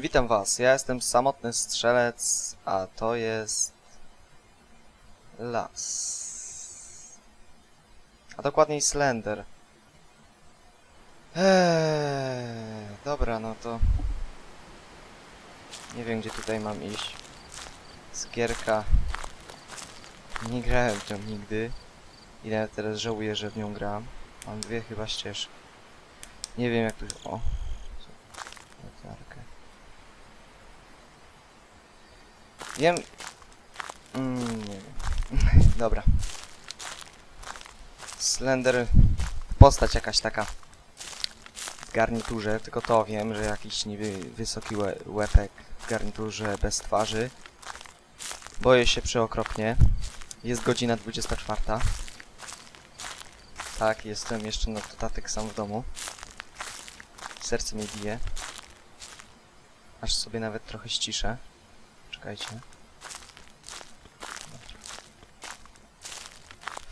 Witam was, ja jestem samotny strzelec, a to jest... Las. A dokładniej Slender. Eee, dobra, no to... Nie wiem, gdzie tutaj mam iść. Skierka. Nie grałem w nią nigdy. I nawet teraz żałuję, że w nią gram. Mam dwie chyba ścieżki. Nie wiem jak tu... O! Wiem... Mm, nie wiem. Dobra. Slender... Postać jakaś taka w garniturze, tylko to wiem, że jakiś niby wysoki łe łepek w garniturze bez twarzy. Boję się przeokropnie. Jest godzina 24. Tak, jestem jeszcze na dodatek sam w domu. Serce mi bije. Aż sobie nawet trochę ściszę. Czekajcie.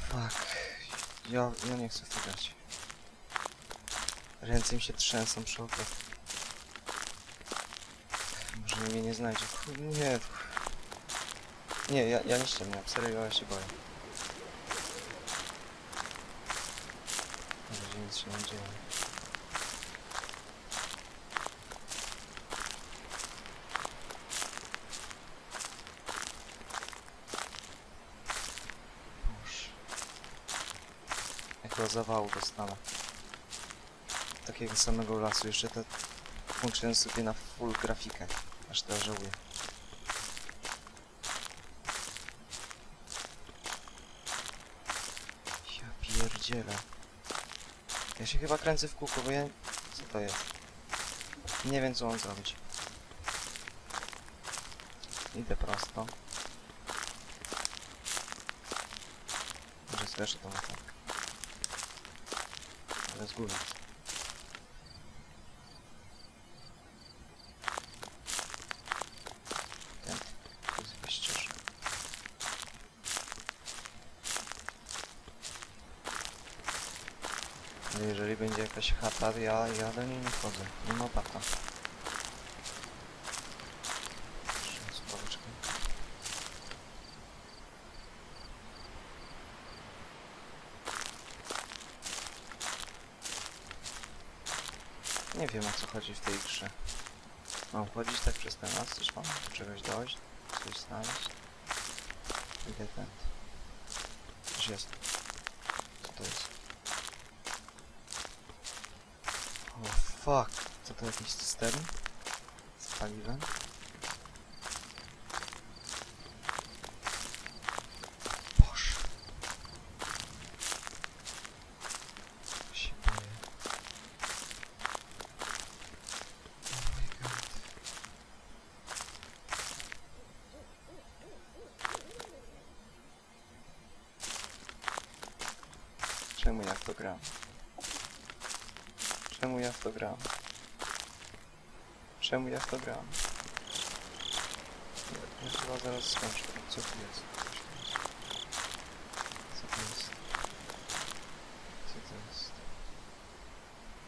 Fuck. Ja, ja nie chcę w to grać. Ręce mi się trzęsą przy oknie. Może mnie nie znajdzie. Nie. Nie, ja, ja nie ściemniam. Serio, ja się boję. Razie nic się nie dzieje. Boże. Jakiego zawału dostanę. Takiego samego lasu. Jeszcze te włączyłem sobie na full grafikę. Aż teraz żałuję. Ja pierdzielę. Ja się chyba kręcę w kółko, bo ja... Co to jest? Nie wiem co mam zrobić. Idę prosto. Może zgaszę tą latarkę. Ale z góry. Tu jest jakaś ścieżka. Ale jeżeli będzie jakaś chata, ja, ja do niej nie wchodzę. Nie ma bata. Jeszcze spraweczkę. Nie wiem o co chodzi w tej grze. Mam chodzić tak przez ten las, też mam do czegoś dojść, coś znaleźć. Idę ten. Coś jest. Co to jest? O fuck, co to jakiś cystern? Z paliwem? Boże. Się boję. Oh my god. Czemu ja w to gram? Czemu ja w to gram? Czemu ja w to gram? Ja, ja chyba zaraz skończę. Co tu jest? Co to jest? Co to jest?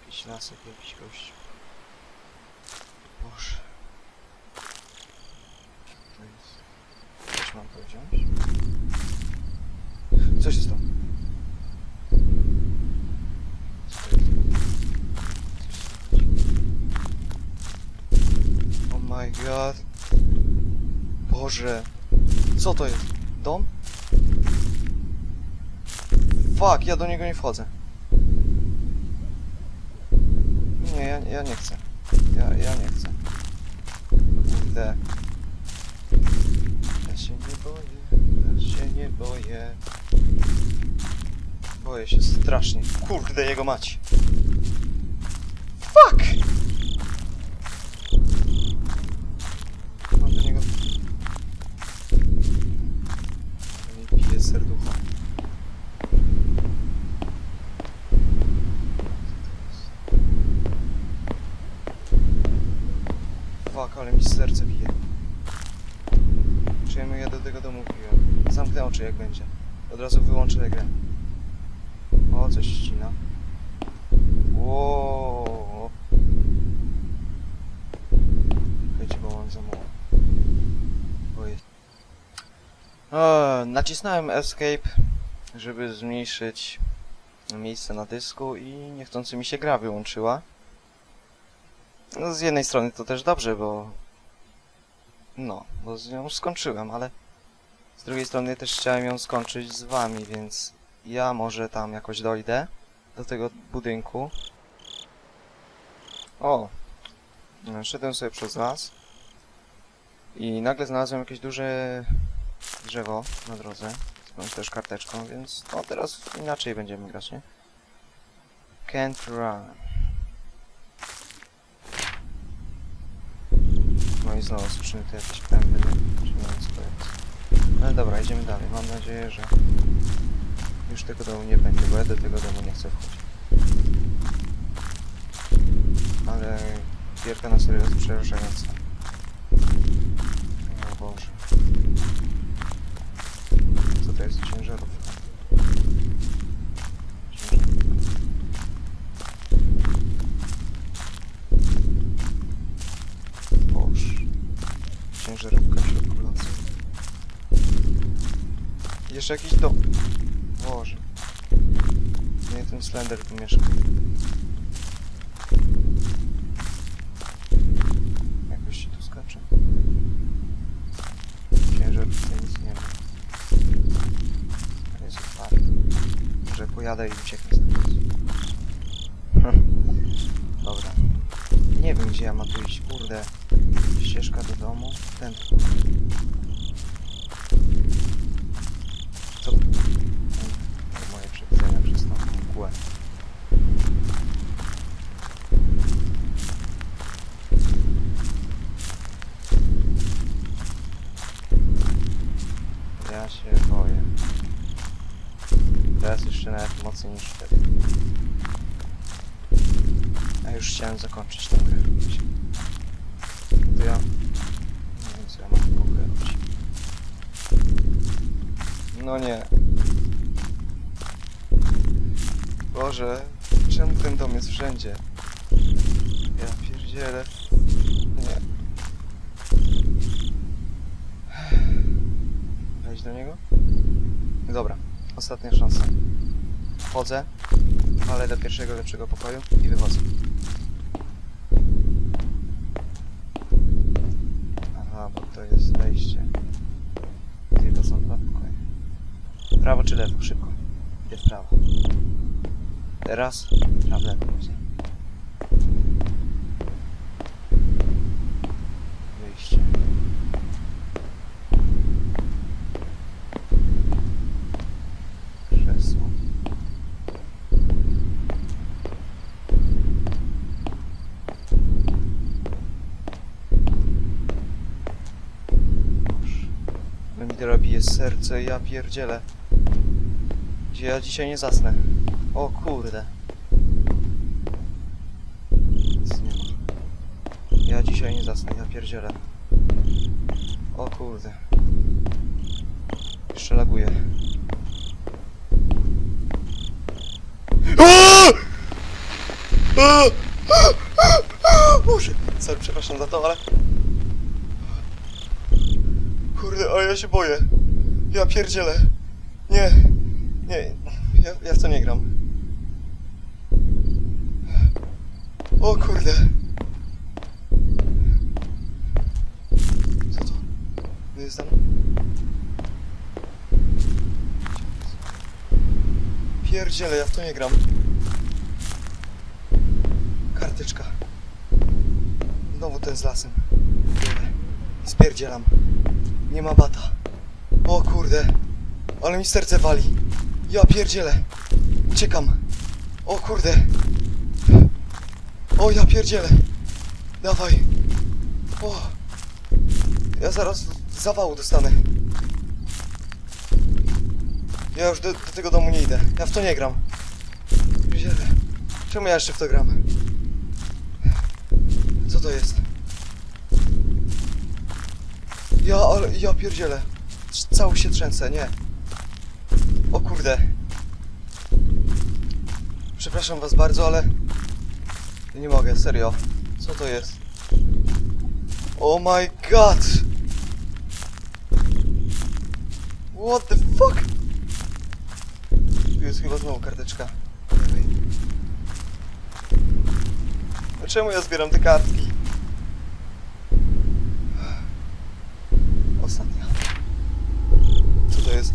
Jakiś lasek, jakiś gość. Boże. Co to jest? Coś mam to wziąć? Co się stało? Co to jest? Oh my god. Boże. Co to jest? Dom? Fuck, ja do niego nie wchodzę. Nie, ja, ja nie chcę. Ja, ja nie chcę. Kurde. Ja się nie boję. Ja się nie boję. Boję się strasznie. Kurde, jego mać. Fuck! Mam do niego... To mi pije serducha. Fuck, ale mi serce bije. Czemu ja do tego domu piłem? Zamknę oczy jak będzie. Od razu wyłączę grę. O, coś ścina. Wow. E, nacisnąłem Escape, żeby zmniejszyć miejsce na dysku i niechcący mi się gra wyłączyła. No, z jednej strony to też dobrze, bo... No, bo z nią skończyłem, ale... Z drugiej strony też chciałem ją skończyć z wami, więc... Ja może tam jakoś dojdę do tego budynku. O! Szedłem sobie przez las. I nagle znalazłem jakieś duże drzewo na drodze. Z jakąś też karteczką, więc no teraz inaczej będziemy grać, nie? Can't run. No i znowu słyszymy tu jakieś pędy, nie wiem co. Ale dobra, idziemy dalej. Mam nadzieję, że już tego domu nie będzie, bo ja do tego domu nie chcę wchodzić. Ale gierka na serio jest przerażająca. O Boże. Co to jest? Ciężarówka. Ciężarówka. Boże. Ciężarówka w środku lasu. Jeszcze jakiś dom. Boże. Nie, ten Slender tu mieszka. Jakoś się tu skacze. Ciężarówce nic nie ma. Jest otwarty. Może pojadę i ucieknę stąd. Hm. Dobra. Nie wiem gdzie ja mam tu iść, kurde. Ścieżka do domu. Ten. Co? Ten. Moje przewidzenia przez tą mgłę. Ja się boję. Teraz jeszcze nawet mocniej niż wtedy. A już chciałem zakończyć tę grę. To ja... Nie wiem co ja mam ogóle robić. No nie. Boże, czemu ten dom jest wszędzie? Ja pierdzielę. Nie. Wejść do niego? Dobra, ostatnia szansa. Wchodzę, walę do pierwszego lepszego pokoju i wychodzę. Aha, bo to jest wejście. Gdzie to są dwa pokoje? Prawo czy lewo? Szybko. Idę w prawo. Teraz? Prawo, lewo. Wyjście. Krzesło. Boże. Ale jest serce, ja pierdzielę. Gdzie ja dzisiaj nie zasnę. O kurde. Nic nie ma. Ja dzisiaj nie zasnę, ja pierdzielę. O kurde. Jeszcze laguję. Boże, sorry, przepraszam za to, ale... Kurde, o ja się boję. Ja pierdzielę. Nie, nie, ja, ja w to nie gram. O kurde. Co to? Tam? Pierdzielę, ja w to nie gram. Karteczka. Znowu ten z lasem. Biorę. Spierdzielam. Nie ma bata. O kurde. Ale mi serce wali. Ja pierdzielę. Uciekam. O kurde. O ja pierdzielę. Dawaj. O. Ja zaraz zawału dostanę. Ja już do, do tego domu nie idę. Ja w to nie gram. Pierdzielę. Czemu ja jeszcze w to gram? Co to jest? Ja, ale ja pierdzielę. Cały się trzęsę, nie. O kurde. Przepraszam was bardzo, ale... Nie mogę, serio. Co to jest? Oh my god! What the fuck? Jest chyba znowu karteczka. Czemu ja zbieram te kartki? Ostatnia. Co to jest?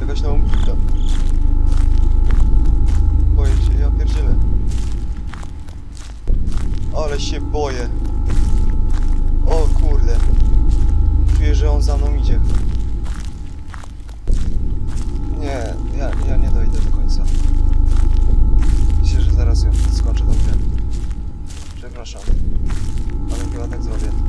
Jakaś nowa muzyczka. Boję się, ja pierdzielę. Ale się boję. O kurde. Czuję, że on za mną idzie. Nie, ja, ja nie dojdę do końca. Myślę, że zaraz ją skończę tą grę. Przepraszam. Ale chyba tak zrobię.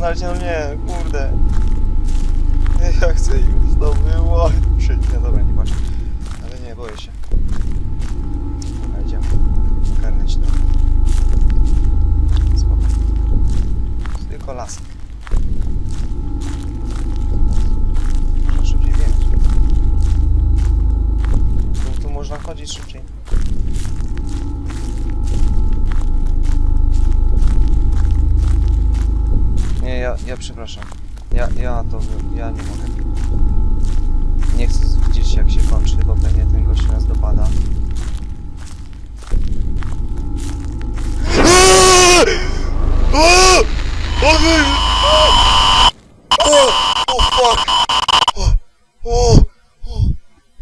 Znaleźć, no nie, kurde. Ja chcę już to wyłączyć. Nie, dobra, nie patrz. Ale nie, boję się. Ja nie mogę. Nie chcę widzieć jak się kończy, bo pewnie ten gość nas dopada.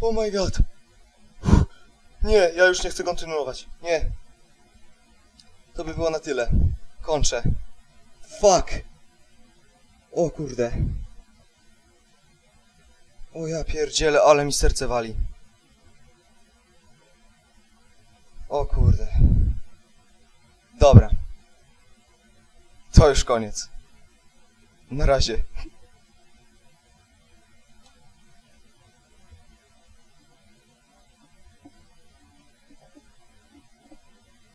Oh my god! Nie, ja już nie chcę kontynuować. Nie. To by było na tyle. Kończę. Fuck! O kurde. O ja pierdzielę, ale mi serce wali. O kurde. Dobra. To już koniec. Na razie.